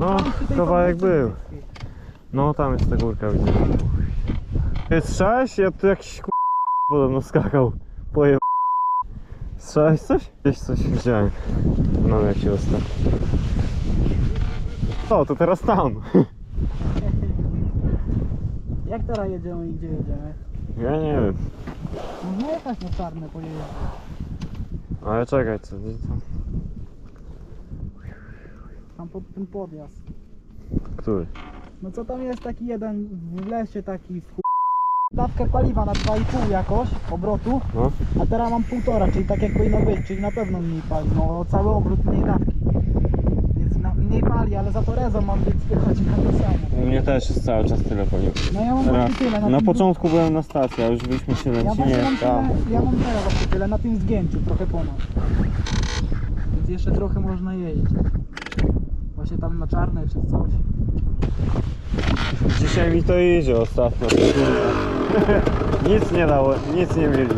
No, kawałek był. No, tam jest ta górka, widzę. Strzałeś? Ja tu jakiś k***, podobno skakał. Poje... Strzałeś coś? Gdzieś coś widziałem. No, jak się ostatnio. O, to teraz tam. Jak teraz jedziemy i gdzie jedziemy? Ja nie wiem. Można jechać na czarne pojeździe. Ale czekaj, co gdzie tam? Tam pod ten podjazd. Który? No co tam jest taki jeden w lesie taki w chuj. Dawkę paliwa na 2,5 jakoś obrotu, No. a teraz mam półtora, czyli tak jak powinno być, czyli na pewno mniej pali, no cały obrót mniej dawki. Więc na, mniej pali, ale za to rezą mam, więc wychodzi na to samo. U mnie też jest cały czas tyle paliwa. No ja mam Teraz, właśnie tyle. na tym- początku byłem na stacji, a już byliśmy się Ja właśnie lecili. mam tam. tyle, ja mam teraz właśnie tyle, na tym zgięciu, trochę ponad. Więc jeszcze trochę można jeździć. Właśnie tam na czarne czy coś. Dzisiaj mi to idzie ostatnio. nic nie dało, nic nie mieli.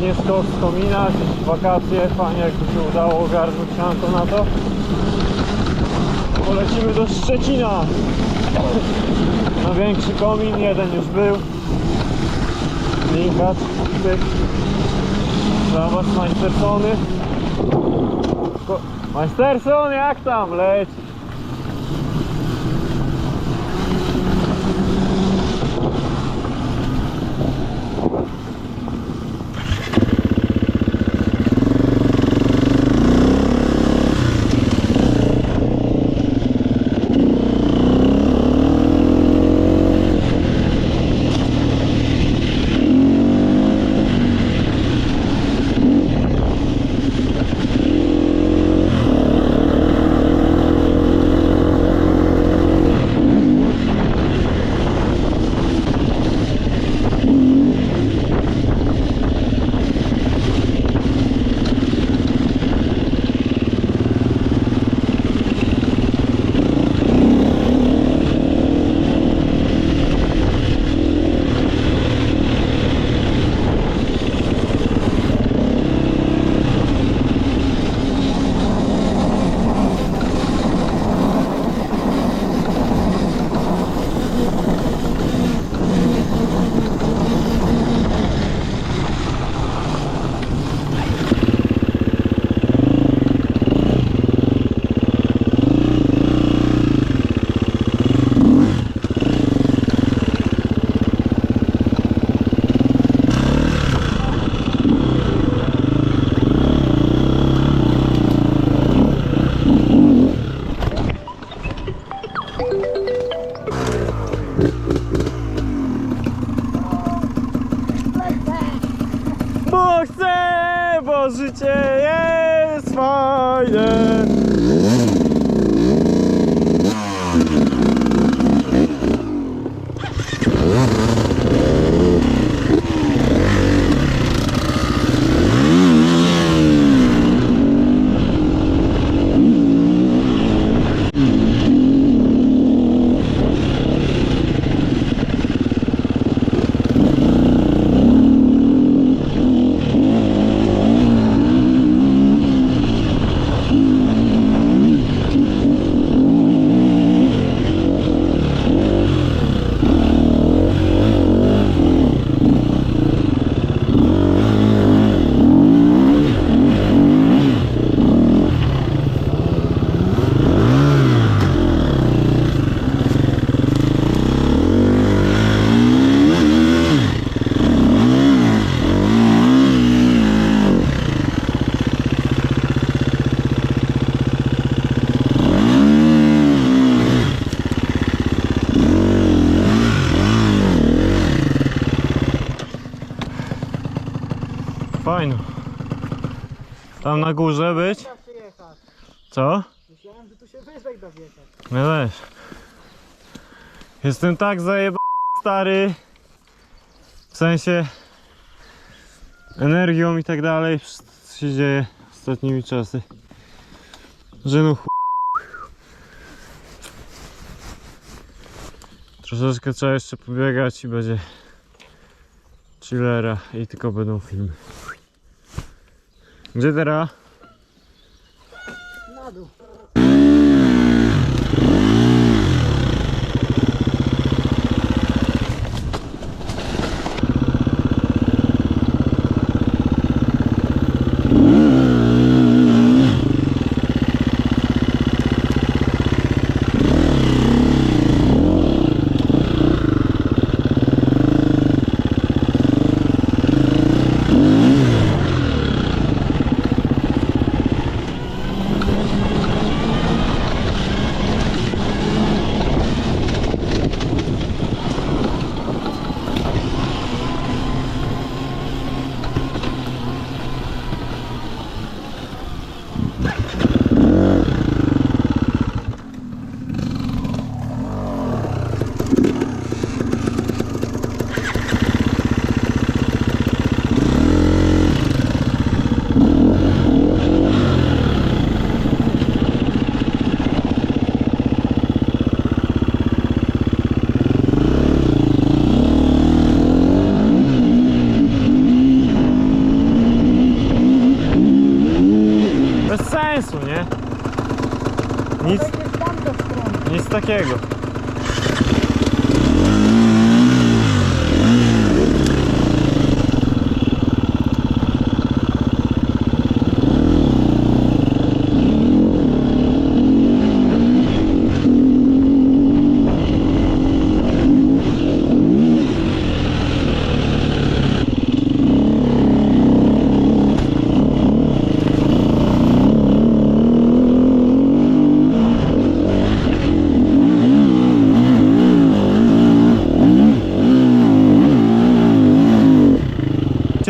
Z komina, jakieś wakacje, fajnie jakby się udało ogarnąć sianko na to. Polecimy do Szczecina. Na większy komin, jeden już był. Linkat, pyk. Zobacz, Majstersony. Ko- Majsterson, jak tam? Leci. Bitireceğiz. Tam na górze być? Da się jechać. Co? Myślałem, że tu się wyżej da wjechać. Ja też. Jestem tak zajebany stary. W sensie energią i tak dalej. Co się dzieje ostatnimi czasy. Że no. Troszeczkę trzeba jeszcze pobiegać i będzie chillera i tylko będą filmy. Gdzie teraz? Na dół. Bez sensu, nie? Nic, Wejdziesz tam do strony. Nic takiego.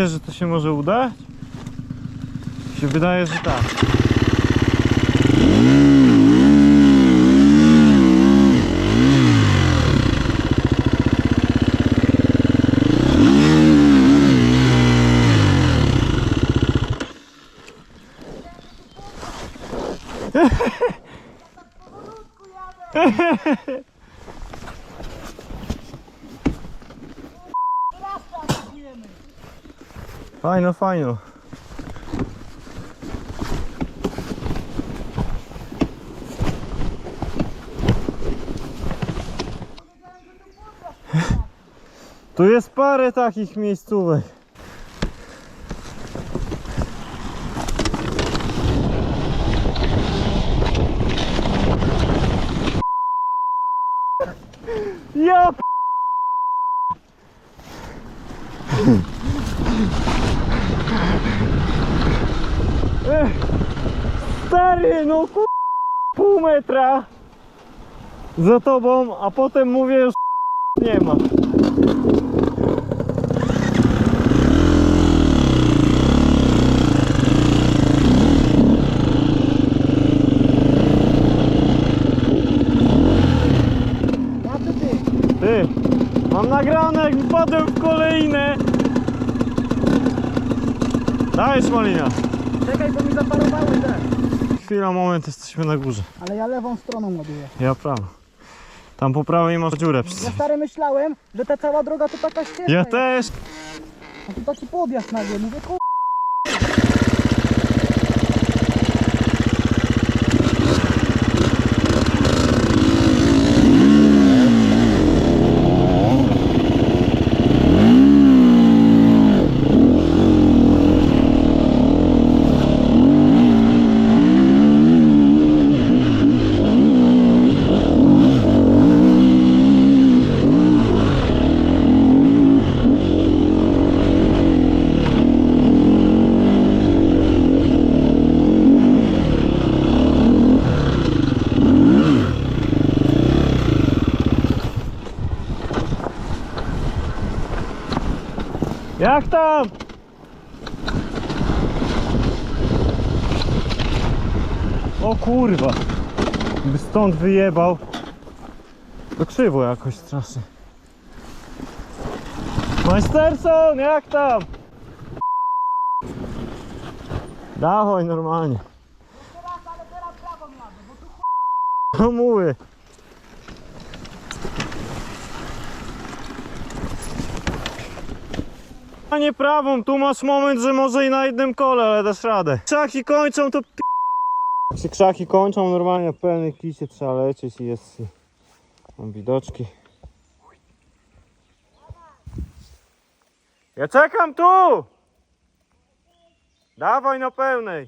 Wiecie, że Mi się wydaje, że tak. Fajno, fajno. Tu jest parę takich miejscówek. Ja p... Stary, no ku... pół metra za tobą, a potem mówię już nie ma. Ty? Mam nagrane jak wpadłem w kolejne. Dajesz malina. Czekaj, bo mi zaparowały te. Chwila, moment, jesteśmy na górze. Ale ja lewą stroną ładuję. Ja prawo. Tam po prawej masz dziurę Ja stary myślałem, że ta cała droga to taka ścieżka. Ja też. A tu taki podjazd nagle. Mówię, kur... Jak tam? O kurwa. By stąd wyjebał. To krzywo jakoś strasznie. Majsterson, jak tam? Dawaj normalnie. No teraz, ale teraz prawo miadę, bo tu ch... Hamuły. A nie prawą, tu masz moment, że może i na jednym kole, ale dasz radę. Krzaki kończą, to p... Jak się krzaki kończą, normalnie w pełnej kicie trzeba lecieć i jest... Mam widoczki. Ja czekam tu! Dawaj na pełnej.